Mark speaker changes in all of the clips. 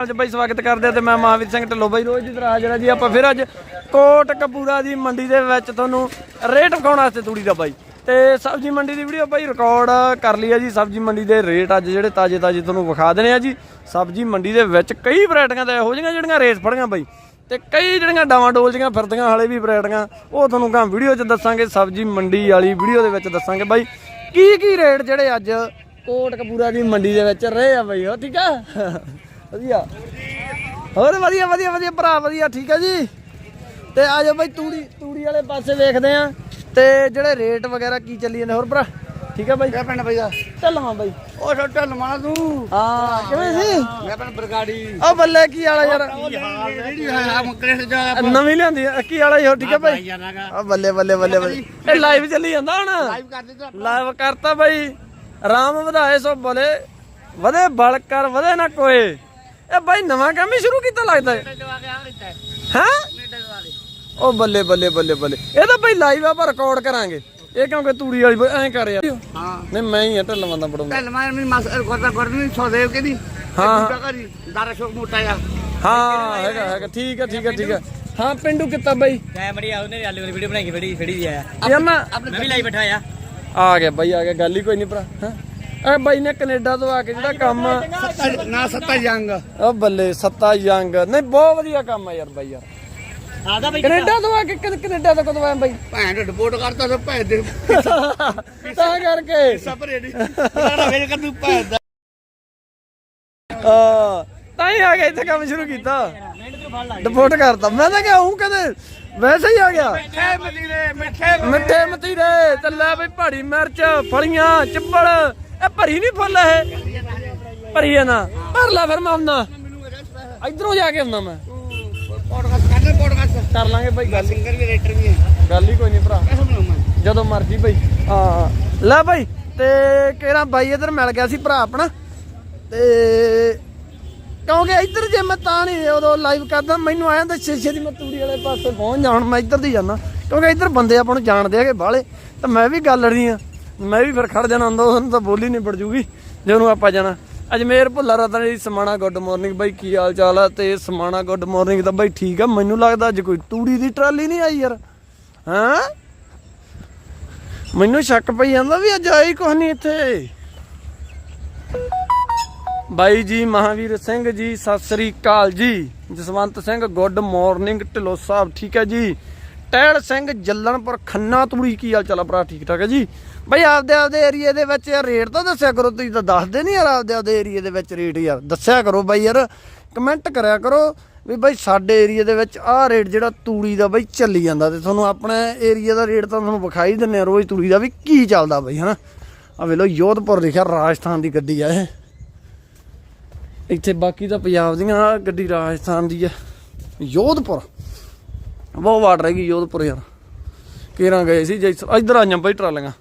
Speaker 1: ਅੱਜ ਬਾਈ ਸਵਾਗਤ ਕਰਦੇ ਆ ਤੇ ਮੈਂ ਮਹਾਵੀਰ ਸਿੰਘ ਢਿੱਲੋਂ ਬਾਈ ਰੋਜ਼ ਦੀ ਤਰ੍ਹਾਂ ਹਾਜ਼ਰ ਆ ਜੀ। ਆਪਾਂ ਫਿਰ ਅੱਜ ਕੋਟ ਕਪੂਰਾ ਦੀ ਮੰਡੀ ਦੇ ਵਿੱਚ ਤੁਹਾਨੂੰ ਰੇਟ ਵਿਖਾਉਣ ਵਾਸਤੇ ਤੂੜੀ ਦਾ ਬਾਈ। ਤੇ ਸਬਜ਼ੀ ਮੰਡੀ ਦੀ ਵੀਡੀਓ ਬਾਈ ਰਿਕਾਰਡ ਕਰ ਲਈ ਆ ਜੀ। ਸਬਜ਼ੀ ਮੰਡੀ ਦੇ ਰੇਟ ਅੱਜ ਜਿਹੜੇ ਤਾਜ਼ੇ ਤਾਜ਼ੇ ਤੁਹਾਨੂੰ ਵਿਖਾ ਦੇਣੇ ਆ ਜੀ। ਸਬਜ਼ੀ ਮੰਡੀ ਦੇ ਵਿੱਚ ਕਈ ਵੈਰਾਈਟੀਆਂ ਤਾਂ ਇਹੋ ਜਿਹੀਆਂ ਜਿਹੜੀਆਂ ਰੇਸ ਫੜੀਆਂ ਬਾਈ। ਤੇ ਕਈ ਜਿਹੜੀਆਂ ਡਾਵਾਂ ਡੋਲ ਜੀਆਂ ਫਿਰਦੀਆਂ, ਹਾਲੇ ਵੀ ਵੈਰਾਈਟੀਆਂ, ਉਹ ਤੁਹਾਨੂੰ ਗਾਂ ਵੀਡੀਓ 'ਚ ਦੱਸਾਂਗੇ। ਸਬਜ਼ੀ ਮੰਡੀ ਵਾਲੀ ਵੀਡੀਓ ਦੇ ਵਿੱਚ ਦੱਸਾਂਗੇ ਬਾਈ ਕੀ ਕੀ ਰੇਟ ਜਿਹੜੇ ਅੱਜ ਕੋਟ ਕਪੂਰਾ ਦੀ ਮੰਡੀ ਦੇ ਵਿੱਚ ਰਹੇ ਆ ਬਾਈ ਹੋ ਠੀਕ ਆ? ਵਧੀਆ। ਹੋਰ ਵਧੀਆ ਵਧੀਆ ਵਧੀਆ ਭਰਾ ਵਧੀਆ ਠੀਕ ਆ ਜੀ? ਤੇ ਆ ਜਾਓ ਬਾਈ ਤੂੜੀ ਤੂੜੀ ਵਾਲੇ ਪਾਸੇ ਵੇਖਦੇ ਆ ਤੇ ਜਿਹੜੇ ਰੇਟ ਵਗੈਰਾ ਕੀ ਚੱਲੀ ਜਾਂਦੇ ਹੋਰ ਭਰਾ? ਠੀਕ ਆ ਬਾਈ?
Speaker 2: ਕਿਆ ਪਿੰਡ ਬਈਦਾ
Speaker 1: ਢੱਲਵਾਂ ਬਾਈ।
Speaker 2: ਉਹ ਛੋਟਾ ਲਮਾਣਾ ਤੂੰ।
Speaker 1: ਹਾਂ ਕਿਵੇਂ ਸੀ?
Speaker 2: ਮੈਂ ਪਿੰਡ ਬਰਗਾੜੀ।
Speaker 1: ਆ ਬੱਲੇ ਕੀ ਵਾਲਾ ਯਾਰ।
Speaker 2: ਹੈ
Speaker 1: ਨਵੀਂ ਲਿਆਂਦੀ ਆ, ਕੀ ਵਾਲਾ ਹੀ ਹੋ ਠੀਕ ਆ ਬਾਈ ਆ ਬੱਲੇ ਬੱਲੇ ਬੱਲੇ ਬੱਲੇ। ਇਹ ਲਾਈਵ ਚੱਲੀ ਜਾਂਦਾ ਹੁਣ।
Speaker 2: ਲਾਈਵ ਕਰ ਦਿੱਤਾ
Speaker 1: ਲਾਈਵ ਕਰਤਾ ਬਾਈ। ਰਾਮ ਵਧਾਏ ਸੋ ਬੋਲੇ। ਵਧੇ ਬਲ ਕਰ ਵਧੇ ਨਾ ਕੋਏ। ਇਹ ਬਾਈ ਨਵਾਂ ਕੰਮ ਹੀ ਸ਼ੁਰੂ ਕੀਤਾ ਲੱਗਦਾ ਹੈ। ਹਾਂ? ਉਹ ਬੱਲੇ ਬੱਲੇ ਬੱਲੇ ਬੱਲੇ। ਇਹ ਤਾਂ ਬਾਈ ਲਾਈਵ ਆਪਾਂ ਰਿਕਾਰਡ ਕਰਾਂਗੇ। ਇਹ ਕਿਉਂਕਿ ਤੂੜੀ ਵਾਲੀ ਐਂ ਕਰ ਯਾਰ।
Speaker 2: ਹਾਂ।
Speaker 1: ਨਹੀਂ ਮੈਂ ਹੀ ਆ ਢੱਲਵਾਂ ਦਾ ਬੜਾਉਂਦਾ
Speaker 2: ਪਹਿਲ ਮੈਂ ਮਸ ਕਰਦਾ ਕਰਨੀ ਸੋਦੇ ਕਿ ਨਹੀਂ।
Speaker 1: ਹਾਂ।
Speaker 2: ਕਰੀ ਦਾਰਾ ਸ਼ੋਕ ਮੋਟਾ ਆ।
Speaker 1: ਹਾਂ ਹੈਗਾ ਹੈਗਾ। ਠੀਕ ਹੈ ਠੀਕ ਹੈ ਠੀਕ ਹੈ ਹਾਂ ਪਿੰਡੂ ਕਿੱਤਾ ਬਾਈ?
Speaker 3: ਮੈਂ ਬੜੀ ਆ ਉਹਨੇ ਆਲੂ ਵਾਲੀ ਵੀਡੀਓ ਬਣਾਈ ਫੜੀ ਫੜੀ ਦੀ
Speaker 1: ਯਾਰ ਨਾ
Speaker 3: ਮੈਂ ਵੀ ਲਾਈ ਬੈਠਾ ਆ।
Speaker 1: ਆ ਗਿਆ ਬਾਈ ਆ ਗਿਆ। ਗੱਲ ਹੀ ਕੋਈ ਨਹੀਂ ਭਰਾ। ਹਾਂ? ਇਹ ਬਾਈ ਨੇ ਕੈਨੇਡਾ ਤੋਂ ਆ ਕੇ ਜਿਹੜਾ ਕੰਮ
Speaker 2: ਨਾ ਸੱਤਾ ਜੰਗ
Speaker 1: ਉਹ ਬੱਲੇ ਸੱਤਾ ਯੰਗ। ਨਹੀਂ ਬਹੁਤ ਵਧੀਆ ਕੰਮ ਆ ਯਾਰ ਬਾਈ ਯਾਰ।
Speaker 3: ਆਦਾ ਬਈ।
Speaker 1: ਕੈਨੇਡਾ ਤੋਂ ਆ ਕੇ ਕਨ- ਕੈਨੇਡਾ ਤੋਂ ਕਦੋਂ ਆਇਆ ਬਾਈ?
Speaker 2: ਭੈਣ ਰਿਪੋਰਟ ਕਰਤਾ ਤਾਂ ਭੈਣ ਦੇ।
Speaker 1: ਤਾਂ ਕਰਕੇ।
Speaker 2: ਸਪਰੇ ਨਹੀਂ ਸਾਡਾ ਵੇਖ ਕਰ ਤੂੰ ਭੈਣ ਦਾ।
Speaker 1: ਹਾਂ ਤਾਂ ਹੀ ਆ ਗਿਆ ਇੱਥੇ ਕੰਮ ਸ਼ੁਰੂ ਕੀਤਾ। ਡਿਪੋਰਟ ਕਰਤਾ। ਮੈਂ ਤਾਂ ਕਿਹਾ ਹੂੰ ਕਦੇ ਵੈਸੇ ਹੀ ਆ ਗਿਆ।
Speaker 2: ਮਿੱਠੇ ਮਦੀਰੇ ਮਿੱਠੇ
Speaker 1: ਮਿੱਠੇ ਮਤੀਰੇ ਤੇ ਲੈ ਬਈ ਪਹਾੜੀ ਮਿਰਚ ਫਲੀਆਂ ਚਿੱਬੜ ਇਹ ਭਰੀ ਨਹੀਂ ਫੁੱਲ ਇਹ। ਭਰੀ ਹੈ ਨਾ। ਭਰ ਲੈ ਫਿਰ ਮੈਂ ਆਉਣਾ ਇਧਰੋਂ ਜਾ ਕੇ ਆਉਣਾ ਮੈਂ।
Speaker 2: ਪੋਡਕਾਸਟ ਕਰਨੇ ਪੋਡਕਾਸਟ
Speaker 1: ਕਰ ਲਾਂਗੇ ਬਾਈ ਗੱਲ।
Speaker 2: ਸਿੰਗਰ ਵੀ ਰਾਈਟਰ ਵੀ ਹੈ
Speaker 1: ਗੱਲ ਹੀ ਕੋਈ ਨਹੀਂ ਭਰਾ। ਜਦੋਂ ਮਰਜ਼ੀ ਬਈ। ਹਾਂ। ਲੈ ਬਈ, ਤੇ ਕਿਹੜਾ ਬਾਈ ਇਧਰ ਮਿਲ ਗਿਆ ਸੀ ਭਰਾ ਆਪਣਾ। ਤੇ ਕਿਉਂਕਿ ਇੱਧਰ ਜੇ ਮੈਂ ਤਾਂ ਨਹੀਂ ਉਦੋਂ ਲਾਈਵ ਕਰਦਾ, ਮੈਨੂੰ ਆਇਆ ਤਾਂ ਸ਼ੀਸ਼ੇ ਦੀ ਮੈਂ ਤੂੜੀ ਵਾਲੇ ਪਾਸੇ ਪਹੁੰਚ ਜਾਣ ਮੈਂ ਇੱਧਰ ਦੀ ਜਾਣਾ ਕਿਉਂਕਿ ਇੱਧਰ ਬੰਦੇ ਆਪਾਂ ਨੂੰ ਜਾਣਦੇ ਹੈਗੇ ਬਾਹਲੇ। ਤਾਂ ਮੈਂ ਵੀ ਗੱਲ ਲੜਨੀ ਆ ਮੈਂ ਵੀ ਫਿਰ ਖੜ ਜਾਣਾ ਹੁੰਦਾ ਉਹਨੂੰ ਤਾਂ ਬੋਲੀ ਨਹੀਂ ਪੜ ਜੂਗੀ, ਜੇ ਉਹਨੂੰ ਆਪਾਂ ਜਾਣਾ। ਅਜਮੇਰ ਭੁੱਲਾ ਰਤਨ ਜੀ ਸਮਾਣਾ ਗੁੱਡ ਮਾਰਨਿੰਗ, ਬਾਈ ਕੀ ਹਾਲ ਚਾਲ ਆ? ਤੇ ਸਮਾਣਾ ਗੁੱਡ ਮਾਰਨਿੰਗ ਤਾਂ ਬਾਈ ਠੀਕ ਆ, ਮੈਨੂੰ ਲੱਗਦਾ ਅੱਜ ਕੋਈ ਤੂੜੀ ਦੀ ਟਰਾਲੀ ਨਹੀਂ ਆਈ ਯਾਰ। ਹਾਂ? ਮੈਨੂੰ ਸ਼ੱਕ ਪਈ ਜਾਂਦਾ ਵੀ ਅੱਜ ਆਈ ਕੁਛ ਨਹੀਂ ਇੱਥੇ। ਬਾਈ ਜੀ, ਮਹਾਵੀਰ ਸਿੰਘ ਜੀ, ਸਤਿ ਸ੍ਰੀ ਅਕਾਲ ਜੀ। ਜਸਵੰਤ ਸਿੰਘ, ਗੁੱਡ ਮਾਰਨਿੰਗ ਢਿੱਲੋਂ ਸਾਹਿਬ, ਠੀਕ ਹੈ ਜੀ? ਟਹਿਲ ਸਿੰਘ ਜੱਲਣਪੁਰ ਖੰਨਾ ਤੂੜੀ ਕੀ ਹਾਲ ਚਾਲ ਭਰਾ? ਠੀਕ ਠਾਕ ਹੈ ਜੀ? ਬਾਈ ਆਪਦੇ ਆਪਦੇ ਏਰੀਏ ਦੇ ਵਿੱਚ ਯਾਰ ਰੇਟ ਤਾਂ ਦੱਸਿਆ ਕਰੋ, ਤੁਸੀਂ ਤਾਂ ਦੱਸਦੇ ਨਹੀਂ ਯਾਰ ਆਪਦੇ ਆਪਦੇ ਏਰੀਏ ਦੇ ਵਿੱਚ ਰੇਟ ਯਾਰ। ਦੱਸਿਆ ਕਰੋ ਬਾਈ ਯਾਰ ਕਮੈਂਟ ਕਰਿਆ ਕਰੋ ਵੀ ਬਾਈ ਸਾਡੇ ਏਰੀਏ ਦੇ ਵਿੱਚ ਆਹ ਰੇਟ ਜਿਹੜਾ ਤੂੜੀ ਦਾ ਬਾਈ ਚੱਲੀ ਜਾਂਦਾ ਤੇ ਤੁਹਾਨੂੰ ਆਪਣੇ ਏਰੀਏ ਦਾ ਰੇਟ ਤਾਂ ਤੁਹਾਨੂੰ ਵਿਖਾਈ ਦਿੰਨੇ ਆ ਰੋਜ਼ ਤੂੜੀ ਦਾ ਵੀ ਕੀ ਚੱਲਦਾ ਬਾਈ, ਹਨਾ? ਆ ਵੇਖ ਲਓ, ਯੋਧਪੁਰ ਲਿਖਿਆ ਰਾਜਸਥਾਨ ਦੀ ਗੱਡੀ ਆ ਇਹ। ਇੱਥੇ ਬਾਕੀ ਤਾਂ ਪੰਜਾਬ ਦੀਆਂ ਗੱਡੀ ਰਾਜਸਥਾਨ ਦੀ ਆ। ਯੋਧਪੁਰ। ਬਹੁਤ ਵਾਟ ਰਹਿ ਗਈ ਯੋਧਪੁਰ ਯਾਰ। ਕੇਰਾਂ ਗਏ ਸੀ? ਜੈਸ ਇਧਰ ਆਈਆਂ ਬਈ ਟਰਾਲੀਆਂ।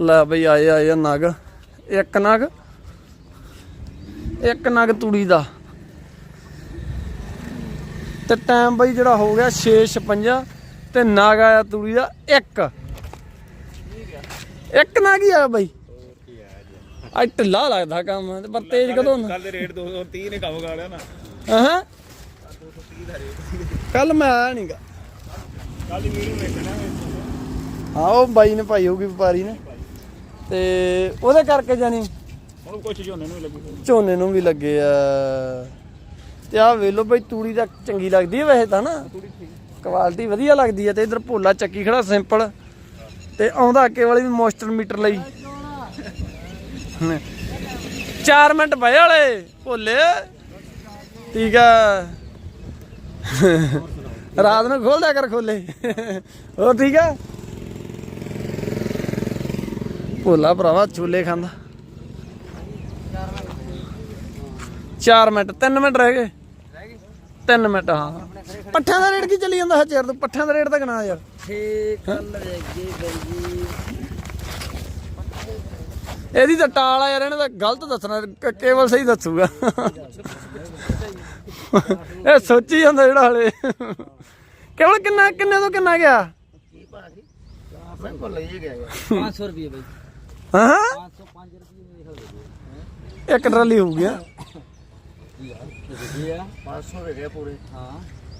Speaker 1: ਲੈ ਬਈ ਆਏ ਆਏ ਆ ਨਗ। ਇੱਕ ਨਗ। ਇੱਕ ਨਗ ਤੂੜੀ ਦਾ। ਤੇ ਟਾਈਮ ਬਈ ਜਿਹੜਾ ਹੋ ਗਿਆ 6:56 ਤੇ ਨਗ ਆਇਆ ਤੂੜੀ ਦਾ ਇੱਕ। ਇੱਕ ਨਗ ਹੀ ਆਇਆ ਬਈ। ਅੱਜ ਢਿੱਲਾ ਲੱਗਦਾ ਕੰਮ ਤੇ ਪਰ ਤੇਜ਼ ਕਦੋਂ ਹੁੰਦਾ?
Speaker 4: ਕੱਲ ਰੇਟ 230 ਨੇ ਕੰਮ ਕਰ ਲਿਆ ਨਾ।
Speaker 1: ਹਾਂ? ਕੱਲ ਮੈਂ ਆਇਆ ਨਹੀਂਗਾ
Speaker 4: ਕੱਲ ਵੇਖਣਾ
Speaker 1: ਹਾਂ ਉਹ ਬਾਈ ਨੇ ਪਾਈ ਹੋਊਗੀ ਵਪਾਰੀ ਨੇ। ਤੇ ਉਹਦੇ ਕਰਕੇ ਜਾਨੀ
Speaker 4: ਹੁਣ ਝੋਨੇ ਨੂੰ ਵੀ ਲੱਗੀ
Speaker 1: ਝੋਨੇ ਨੂੰ ਵੀ ਲੱਗੇ ਆ। ਤੇ ਆਹ ਵੇਖ ਲਓ ਬਈ ਤੂੜੀ ਤਾਂ ਚੰਗੀ ਲੱਗਦੀ ਹੈ ਵੈਸੇ ਤਾਂ ਨਾ। ਕੁਆਲਿਟੀ ਵਧੀਆ ਲੱਗਦੀ ਹੈ ਤੇ ਇਧਰ ਭੋਲਾ ਚੱਕੀ ਖੜਾ ਸਿੰਪਲ ਤੇ ਆਉਂਦਾ ਅੱਗੇ ਵਾਲੀ ਵੀ ਮੋਇਸਚਰ ਮੀਟਰ ਲਈ। 4 ਮਿੰਟ ਪਏ ਵਾਲੇ ਭੋਲੇ। ਠੀਕ ਆ। ਰਾਤ ਨੂੰ ਖੋਲ ਦਿਆ ਕਰ ਖੋਲੇ। ਹੋਰ ਠੀਕ ਆ? ਭੋਲਾ ਭਰਾਵਾ ਛੋਲੇ ਖਾਂਦਾ। 4 ਮਿੰਟ 3 ਮਿੰਟ ਰਹਿ ਗਏ। 3 ਮਿੰਟ ਹਾਂ। ਪੱਠਿਆਂ ਦਾ ਰੇਟ ਕੀ ਚੱਲੀ ਜਾਂਦਾ ਹੈ ਚਿਰ ਤੋਂ? ਪੱਠਿਆਂ ਦਾ ਰੇਟ ਤਾਂ ਗਣਾ ਯਾਰ।
Speaker 3: ਠੀਕ ਬਈ
Speaker 1: ਇਹਦੀ ਤਾਂ ਟਾਲ ਆ ਯਾਰ ਇਹਨੇ ਤਾਂ ਗਲਤ ਦੱਸਣਾ। ਕੇਵਲ ਸਹੀ ਦੱਸੂਗਾ। ਇਹ ਸੋਚੀ ਜਾਂਦਾ ਜਿਹੜਾ ਹਲੇ। ਕੇਵਲ ਕਿੰਨਾ ਕਿੰਨੇ ਤੋਂ ਕਿੰਨਾ ਗਿਆ?
Speaker 2: ਬਿਲਕੁਲ ਲਈ ਗਿਆ
Speaker 3: 500 ਰੁਪਏ ਬਈ।
Speaker 1: ਹਾਂ?
Speaker 3: 505 ਰੁਪਏ ਮੇਰੇ ਹੋ ਗਏ
Speaker 1: ਇੱਕ ਟਰਾਲੀ ਹੋ ਗਿਆ
Speaker 3: ਇਹ ਆ।
Speaker 2: 500 ਵਿਕੇ ਪੂਰੇ
Speaker 3: ਹਾਂ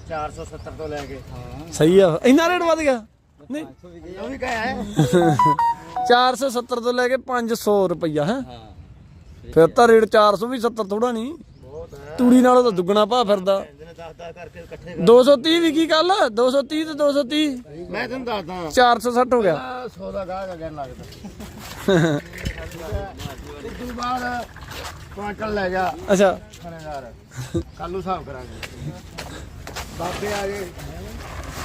Speaker 2: 470 ਤੋਂ ਲੈ ਕੇ
Speaker 3: ਹਾਂ
Speaker 1: ਸਹੀ ਆ। ਇੰਨਾ ਰੇਟ ਵੱਧ ਗਿਆ। ਨਹੀਂ।
Speaker 2: ਉਹ ਵੀ ਕਹਿਆ ਹੈ
Speaker 1: 470 ਤੋਂ ਲੈ ਕੇ 500 ਰੁਪਈਆ ਹੈ? ਫਿਰ ਤਾਂ ਰੇਟ 400 ਵੀ 70 ਥੋੜਾ ਨਹੀਂ। ਤੂੜੀ ਨਾਲੋਂ ਤਾਂ ਦੁੱਗਣਾ ਭਾ ਫਿਰਦਾ।
Speaker 2: ਇਹਨੇ 10 10 ਕਰਕੇ ਇਕੱਠੇ
Speaker 1: 230 ਵੀ ਕੀ ਕੱਲ 230 ਤੇ 230
Speaker 2: ਮੈਂ ਤੈਨੂੰ ਦੱਸਦਾ।
Speaker 1: 460 ਹੋ ਗਿਆ।
Speaker 2: ਆ 100 ਦਾ ਗਾਹਕ ਅਗਨ ਲੱਗਦਾ। ਤੋਂ ਬਾਅਦ ਕੁਆਂਟਲ ਲੈ ਜਾ।
Speaker 1: ਅੱਛਾ।
Speaker 2: ਕੱਲ ਨੂੰ ਹਿਸਾਬ ਕਰਾਂਗੇ। ਬਾਬੇ ਆ ਗਏ।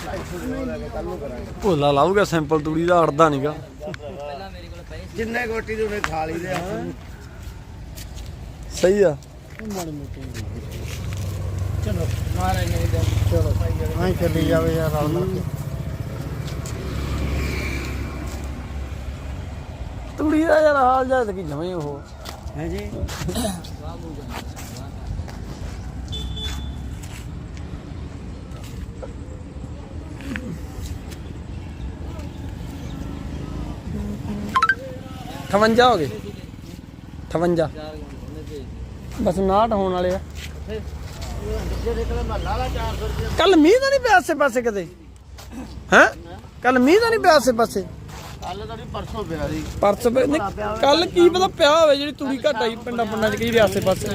Speaker 2: 250 ਦੇ ਲੈ ਕੇ ਕੱਲ ਨੂੰ ਕਰਾਂਗੇ।
Speaker 1: ਭੋਲਾ ਲਾਊਗਾ ਸਿੰਪਲ ਤੂੜੀ ਦਾ ਅੜਦਾ ਨਹੀਂਗਾ
Speaker 3: ਪਹਿਲਾਂ ਮੇਰੇ ਕੋਲ ਪਏ
Speaker 2: ਜਿੰਨੇ ਗੋਟੀ ਦੇ ਉਹਨੇ ਖਾ ਆ।
Speaker 1: ਸਹੀ ਆ।
Speaker 2: ਚਲੋ ਮਾਰੇ ਨਹੀਂ ਦੇ ਚਲੋ ਹਾਂ ਚੱਲੀ ਜਾਵੇ ਯਾਰ ਰਲ ਮਿਲ ਕੇ
Speaker 1: ਤੂੜੀ ਦਾ ਯਾਰ ਹਾਲ ਜਾਇ ਕੀ ਜਵੇਂ ਉਹ।
Speaker 2: ਹੈ ਜੀ।
Speaker 1: ਠਵੰਜਾ ਹੋ ਗਏ। 58
Speaker 3: ਚਾਰ ਉਹਨੇ ਭੇਜ
Speaker 1: ਬਸ 59 ਹੋਣ ਵਾਲੇ ਆ।
Speaker 2: ਕੋਲ ਮਹੱਲਾ ਵਾਲਾ 400 ਰੁਪਏ।
Speaker 1: ਕੱਲ ਮੀਂਹ ਤਾਂ ਨਹੀਂ ਪਿਆ ਆਸੇ ਪਾਸੇ ਕਿਤੇ ਹੈ? ਕੱਲ ਮੀਂਹ ਤਾਂ ਨਹੀਂ ਪਿਆ ਆਸੇ ਪਾਸੇ?
Speaker 2: ਕੱਲ ਤਾਂ ਨਹੀਂ ਪਰਸੋਂ ਪਿਆ ਸੀ
Speaker 1: ਪਰਸ ਕੱਲ ਕੀ ਪਤਾ ਪਿਆ ਹੋਵੇ ਜਿਹੜੀ ਤੂੜੀ ਘਟ ਆਈ ਪਿੰਡਾਂ ਪਿੰਡਾਂ ਚ ਕਈ ਦੇ ਆਸੇ ਪਾਸੇ?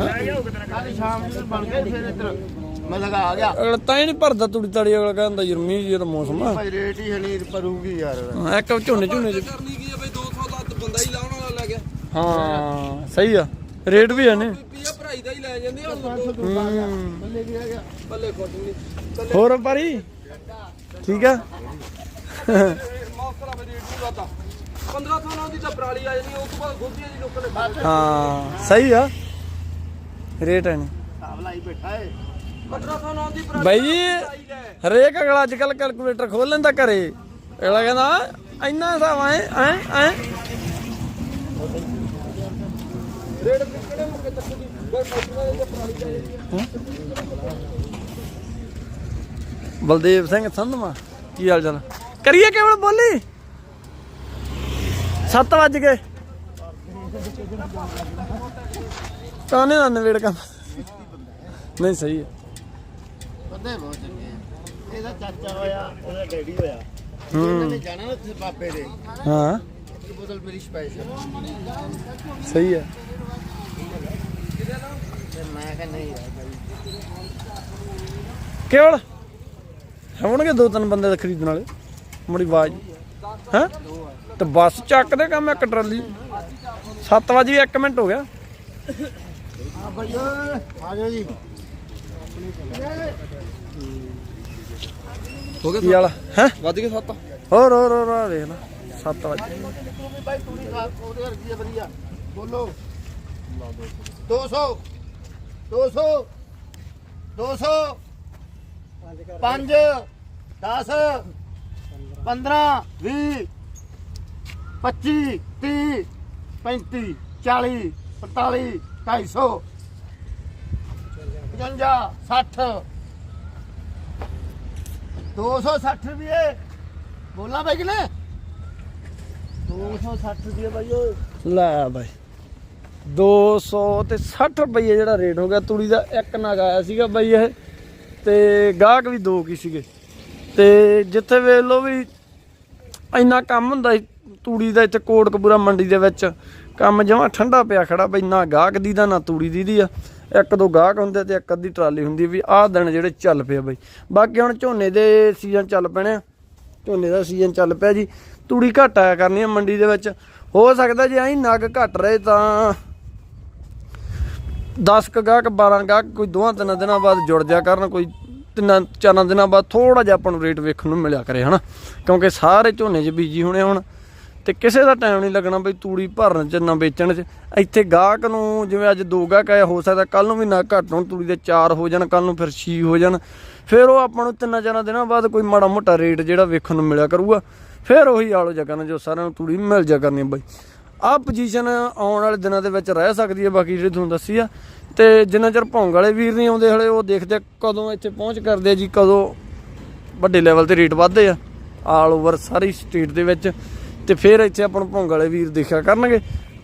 Speaker 2: ਕੱਲ ਸ਼ਾਮ ਨੂੰ ਬਣ ਕੇ ਫਿਰ ਇੱਧਰ। ਮੈਂ ਲਗਾ ਆ ਗਿਆ।
Speaker 1: ਅਗਲਾ ਤਾਂ ਹੀ ਨਹੀਂ ਭਰਦਾ ਤੂੜੀ ਤਾੜੀ ਅਗਲਾ ਕਹਿੰਦਾ ਯਾਰ ਮੀਂਹ ਜੀ ਦਾ ਮੌਸਮ ਆ।
Speaker 2: ਭਾਈ ਰੇਟ ਹੀ ਹਨੀ ਪਰੂਗੀ ਯਾਰ।
Speaker 1: ਇੱਕ ਝੋਨੇ ਝੋਨੇ ਚ।
Speaker 5: ਕਰਨੀ ਕੀ ਹੈ ਬਈ 200 ਦਾ ਬੰਦਾ ਹੀ ਲਾਉਣ। ਵਾਲਾ ਲੈ ਗਿਆ
Speaker 1: ਹਾਂ ਸਹੀ ਆ। ਰੇਟ ਵੀ ਆ ਨੇ।
Speaker 5: ਪੀਆ ਭਰਾਈ ਦਾ ਹੀ ਲੈ ਜਾਂਦੇ ਆ
Speaker 1: ਹੂੰ।
Speaker 2: ਬੱਲੇ ਆ ਗਿਆ?
Speaker 5: ਬੱਲੇ ਖੁੱਟ ਨਹੀਂ।
Speaker 1: ਹੋਰ ਪਾਰੀ ਠੀਕ ਆ।
Speaker 5: ਮੌਸਰਾ ਬਈ ਰੇਟ ਨਹੀਂ ਵਾਤਾ 1500 ਨਾਲ ਦੀ ਤਾਂ ਪਰਾਲੀ ਆ ਜਾਂਦੀ ਉਸ ਤੋਂ ਬਾਅਦ ਗੋਭੀਆਂ ਦੀ ਲੋਕਾਂ ਨੇ
Speaker 1: ਹਾਂ ਸਹੀ ਆ। ਰੇਟ ਹੈ ਨਹੀਂ
Speaker 2: ਹਿਸਾਬ ਲਾਈ ਬੈਠਾ ਏ।
Speaker 5: 1500 ਨਾਲ ਦੀ ਪਰਾਲੀ
Speaker 1: ਬਾਈ ਜੀ ਹਰੇਕ ਅਗਲਾ ਅੱਜ ਕੱਲ ਕੈਲਕੂਲੇਟਰ ਖੋਲ ਲੈਂਦਾ ਘਰੇ। ਅਗਲਾ ਕਹਿੰਦਾ ਇੰਨਾ ਹਿਸਾਬ ਐ ਐ ਐ।
Speaker 5: ਰੇਟ ਕਿਹੜੇ ਮੁੱਕੇ ਤੱਕ ਦੀ ਬਸ ਮੌਸਰਾ ਦੇ ਪਰਾਲੀ ਦਾ
Speaker 1: ਬਲਦੇਵ ਸਿੰਘ ਸੰਧਵਾ ਕੀ ਹਾਲ ਚਾਲ? ਕਰੀਏ ਕੇਵਲ ਬੋਲੀ? 7 ਵੱਜ ਗਏ। ਕਾਨੇ ਦਾ ਨਵੇੜ ਕੰਮ। ਨਹੀਂ ਸਹੀ ਹੈ।
Speaker 2: ਬੰਦੇ ਬਹੁਤ ਚੰਗੇ ਇਹਦਾ ਚਾਚਾ ਹੋਇਆ ਉਹਦਾ ਡੈਡੀ ਹੋਇਆ। ਇਹਨਾਂ ਨੇ ਜਾਣਾ ਨਾ ਉੱਥੇ ਬਾਬੇ ਦੇ।
Speaker 1: ਹਾਂ।
Speaker 2: ਇੱਕ ਬੋਤਲ ਮੇਰੀ ਸਪੈਸ਼ਲ
Speaker 1: ਸਹੀ ਹੈ।
Speaker 2: ਮੈਂ ਨਹੀਂ ਯਾਰ
Speaker 1: ਕੇਵਲ? ਹੋਣਗੇ ਦੋ ਤਿੰਨ ਬੰਦੇ ਦਾ ਖਰੀਦਣ ਵਾਲੇ। ਮੜੀ ਆਵਾਜ਼। ਹੈ? ਤੇ ਬੱਸ ਚੱਕ ਦੇ ਕੰਮ ਇੱਕ ਟਰਾਲੀ। 7 ਵਜੇ 1 ਮਿੰਟ ਹੋ ਗਿਆ।
Speaker 2: ਆ ਬਾਈ ਓਏ ਆ ਜਾਓ ਜੀ।
Speaker 1: ਕੀ ਵਾਲਾ ਹੈ?
Speaker 5: ਵੱਧ ਗਏ ਸੱਤ।
Speaker 1: ਹੋਰ ਹੋਰ ਹੋਰ ਆ ਦੇਖ ਲੈ। 7 ਵਜੇ
Speaker 2: ਤੂੰ ਵੀ ਬਾਈ ਤੂੜੀ ਖਾ ਉਹਦੇ ਵਰਗੀ ਆ ਵਧੀਆ ਬੋਲੋ 200 200 200 5 10 15 20 25 30 35 40 45 250 55 60 260 ਰੁਪਏ ਬੋਲਾਂ ਬਾਈ ਕਿਨੇ 260 ਰੁਪਏ ਬਾਈ, ਓਏ।
Speaker 1: ਲੈ ਬਾਈ। 200 ਤੇ 60 ਰੁਪਏ ਜਿਹੜਾ ਰੇਟ ਹੋ ਗਿਆ। ਤੂੜੀ ਦਾ ਇੱਕ ਨਗ ਆਇਆ ਸੀਗਾ ਬਾਈ ਇਹ। ਤੇ ਗਾਹਕ ਵੀ ਦੋ ਕੀ ਸੀਗੇ। ਤੇ ਜਿੱਥੇ ਵੇਖ ਲਓ ਵੀ ਇੰਨਾ ਕੰਮ ਹੁੰਦਾ ਸੀ ਤੂੜੀ ਦਾ ਇੱਥੇ ਕੋਟਕਪੂਰਾ ਮੰਡੀ ਦੇ ਵਿੱਚ। ਕੰਮ ਜਮਾ ਠੰਡਾ ਪਿਆ ਖੜਾ ਬਈ। ਨਾ ਗਾਹਕ ਦੀ ਦਾ, ਨਾ ਤੂੜੀ ਦੀ ਦੀ ਆ। ਇੱਕ ਦੋ ਗਾਹਕ ਹੁੰਦੇ ਤੇ ਇੱਕ ਅੱਧੀ ਟਰਾਲੀ ਹੁੰਦੀ ਵੀ ਆਹ ਦਿਨ ਜਿਹੜੇ ਚੱਲ ਪਏ ਬਈ। ਬਾਕੀ ਹੁਣ ਝੋਨੇ ਦੇ ਸੀਜ਼ਨ ਚੱਲ ਪੈਣੇ ਆ। ਝੋਨੇ ਦਾ ਸੀਜ਼ਨ ਚੱਲ ਪਿਆ ਜੀ। ਤੂੜੀ ਘੱਟ ਆਇਆ ਕਰਨੀ ਆ ਮੰਡੀ ਦੇ ਵਿੱਚ। ਹੋ ਸਕਦਾ ਜੇ ਐਂ ਨਗ ਘਟ ਰਹੇ ਤਾਂ 10 ਕ ਗਾਹਕ 12 ਗਾਹਕ ਕੋਈ ਦੋਹਾਂ ਤਿੰਨਾਂ ਦਿਨਾਂ ਬਾਅਦ ਜੁੜ ਜਾ ਕਰਨ, ਕੋਈ ਤਿੰਨਾਂ, ਚਾਰਾਂ ਦਿਨਾਂ ਬਾਅਦ ਥੋੜਾ ਜਿਹਾ ਆਪਾਂ ਨੂੰ ਰੇਟ ਵੇਖਣ ਨੂੰ ਮਿਲਿਆ ਕਰੇ, ਹਨਾ? ਕਿਉਂਕਿ ਸਾਰੇ ਝੋਨੇ 'ਚ ਬੀਜੀ ਹੋਣੇ ਹੁਣ। ਤੇ ਕਿਸੇ ਦਾ ਟਾਈਮ ਨਹੀਂ ਲੱਗਣਾ ਬਈ ਤੂੜੀ ਭਰਨ 'ਚ ਨਾ ਵੇਚਣ 'ਚ। ਇੱਥੇ ਗਾਹਕ ਨੂੰ ਜਿਵੇਂ ਅੱਜ ਦੋ ਗਾਹਕ ਆਏ, ਹੋ ਸਕਦਾ ਕੱਲ ਨੂੰ ਵੀ ਨਾ ਘੱਟ ਹੋਣ, ਤੂੜੀ ਦੇ ਚਾਰ ਹੋ ਜਾਣ ਕੱਲ ਨੂੰ ਫਿਰ 6 ਹੋ ਜਾਣ। ਫਿਰ ਉਹ ਆਪਾਂ ਨੂੰ ਤਿੰਨਾਂ ਚਾਰਾਂ ਦਿਨਾਂ ਬਾਅਦ ਕੋਈ ਮਾੜਾ ਮੋਟਾ ਰੇਟ ਜਿਹੜਾ ਵੇਖਣ ਨੂੰ ਮਿਲਿਆ ਕਰੂਗਾ। ਫਿਰ ਉਹੀ ਆਲੋ ਜਾ ਕਰਨਾ ਜੋ ਸਾਰਿਆਂ ਨੂੰ ਤੂੜੀ ਮਿਲ ਜਾ ਕਰਨੀ ਆ ਬਈ। ਆਹ ਪੋਜੀਸ਼ਨ ਆਉਣ ਵਾਲੇ ਦਿਨਾਂ ਦੇ ਵਿੱਚ ਰਹਿ ਸਕਦੀ ਹੈ ਬਾਕੀ ਜਿਹੜੀ ਤੁਹਾਨੂੰ ਦੱਸੀ ਆ। ਤੇ ਜਿੰਨਾ ਚਿਰ ਭੌਂਗ ਵਾਲੇ ਵੀਰ ਨਹੀਂ ਆਉਂਦੇ ਹਲੇ, ਉਹ ਦੇਖਦੇ ਕਦੋਂ ਇੱਥੇ ਪਹੁੰਚ ਕਰਦੇ ਜੀ, ਕਦੋਂ ਵੱਡੇ ਲੈਵਲ ਤੇ ਰੇਟ ਵੱਧਦੇ ਆ ਆਲ ਓਵਰ ਸਾਰੀ ਸਟੇਟ ਦੇ ਵਿੱਚ। ਤੇ ਫਿਰ ਇੱਥੇ ਆਪਾਂ ਨੂੰ ਭੌਂਗ ਵਾਲੇ ਵੀਰ ਦੇਖਿਆ ਕਰਨਗੇ।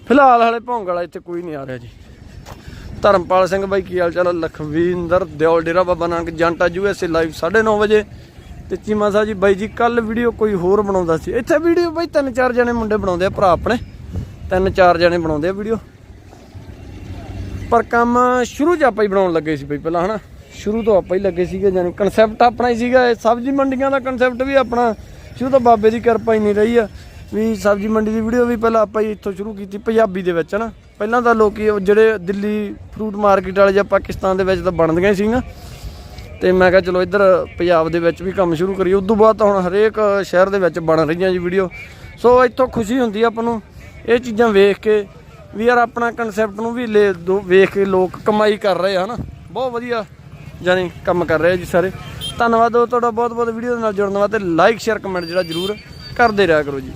Speaker 1: ਫਿਲਹਾਲ ਹਲੇ ਭੌਂਗ ਵਾਲਾ ਇੱਥੇ ਕੋਈ ਨਹੀਂ ਆ ਰਿਹਾ ਜੀ। ਧਰਮਪਾਲ ਸਿੰਘ ਬਾਈ, ਕੀ ਹਾਲ ਚਾਲ ਲਖਵਿੰਦਰ ਦਿਓਲ ਡੇਰਾ ਬਾਬਾ ਨਾਨਕ ਜੰਟਾ ਯੂਐਸਏ ਲਾਈਵ 9:30 ਵਜੇ। ਤੇ ਚੀਮਾ ਸਾਹਿਬ ਜੀ, ਬਾਈ ਜੀ ਕੱਲ ਵੀਡੀਓ ਕੋਈ ਹੋਰ ਬਣਾਉਂਦਾ ਸੀ? ਇੱਥੇ ਵੀਡੀਓ ਬਾਈ, ਤਿੰਨ ਚਾਰ ਜਣੇ ਮੁੰਡੇ ਬਣਾਉਂਦੇ ਆ, ਭਰਾ ਆਪਣੇ। ਤਿੰਨ ਚਾਰ ਜਣੇ ਬਣਾਉਂਦੇ ਆ ਵੀਡੀਓ। ਪਰ ਕੰਮ ਸ਼ੁਰੂ ਚ ਆਪਾਂ ਹੀ ਬਣਾਉਣ ਲੱਗੇ ਸੀ ਬਈ, ਪਹਿਲਾਂ ਹਨਾ। ਸ਼ੁਰੂ ਤੋਂ ਆਪਾਂ ਹੀ ਲੱਗੇ ਸੀਗੇ ਜਾਨੀ ਕਨਸੈਪਟ ਆਪਣਾ ਹੀ ਸੀਗਾ। ਸਬਜ਼ੀ ਮੰਡੀਆਂ ਦਾ ਕਨਸੈਪਟ ਵੀ ਆਪਣਾ, ਸ਼ੁਰੂ ਤੋਂ ਬਾਬੇ ਦੀ ਕਿਰਪਾ ਹੀ ਨਹੀਂ ਰਹੀ ਆ। ਵੀ ਸਬਜ਼ੀ ਮੰਡੀ ਦੀ ਵੀਡੀਓ ਵੀ ਪਹਿਲਾਂ ਆਪਾਂ ਹੀ ਇੱਥੋਂ ਸ਼ੁਰੂ ਕੀਤੀ, ਪੰਜਾਬੀ ਦੇ ਵਿੱਚ ਹਨਾ। ਪਹਿਲਾਂ ਤਾਂ ਲੋਕੀ ਉਹ ਜਿਹੜੇ ਦਿੱਲੀ ਫਰੂਟ ਮਾਰਕੀਟ ਵਾਲੇ ਜਾਂ ਪਾਕਿਸਤਾਨ ਦੇ ਵਿੱਚ ਤਾਂ ਬਣਦੀਆਂ ਸੀਗੀਆਂ। ਤੇ ਮੈਂ ਕਿਹਾ ਚਲੋ ਇੱਧਰ ਪੰਜਾਬ ਦੇ ਵਿੱਚ ਵੀ ਕੰਮ ਸ਼ੁਰੂ ਕਰੀਏ। ਉਸ ਤੋਂ ਬਾਅਦ ਤਾਂ ਹੁਣ ਹਰੇਕ ਸ਼ਹਿਰ ਦੇ ਵਿੱਚ ਬਣ ਰਹੀਆਂ ਜੀ ਵੀਡੀਓ ਸੋ ਇੱਥੋਂ ਖੁਸ਼ੀ ਹੁੰਦੀ ਆ ਆਪਾਂ ਨੂੰ ਇਹ ਚੀਜ਼ਾਂ ਵੇਖ ਕੇ ਵੀ ਯਾਰ ਆਪਣਾ ਕਨਸੈਪਟ ਨੂੰ ਵੀ ਲੈ ਦੋ, ਵੇਖ ਕੇ ਲੋਕ ਕਮਾਈ ਕਰ ਰਹੇ ਆ, ਹਨਾ? ਬਹੁਤ ਵਧੀਆ ਜਾਨੀ ਕੰਮ ਕਰ ਰਹੇ ਆ ਜੀ ਸਾਰੇ। ਧੰਨਵਾਦ ਤੁਹਾਡਾ ਬਹੁਤ ਬਹੁਤ ਵੀਡੀਓ ਦੇ ਨਾਲ ਜੁੜਨ ਵਾਸਤੇ। ਲਾਈਕ ਸ਼ੇਅਰ ਕਮੈਂਟ ਜਿਹੜਾ ਜਰੂਰ ਕਰਦੇ ਰਿਹਾ ਕਰੋ ਜੀ।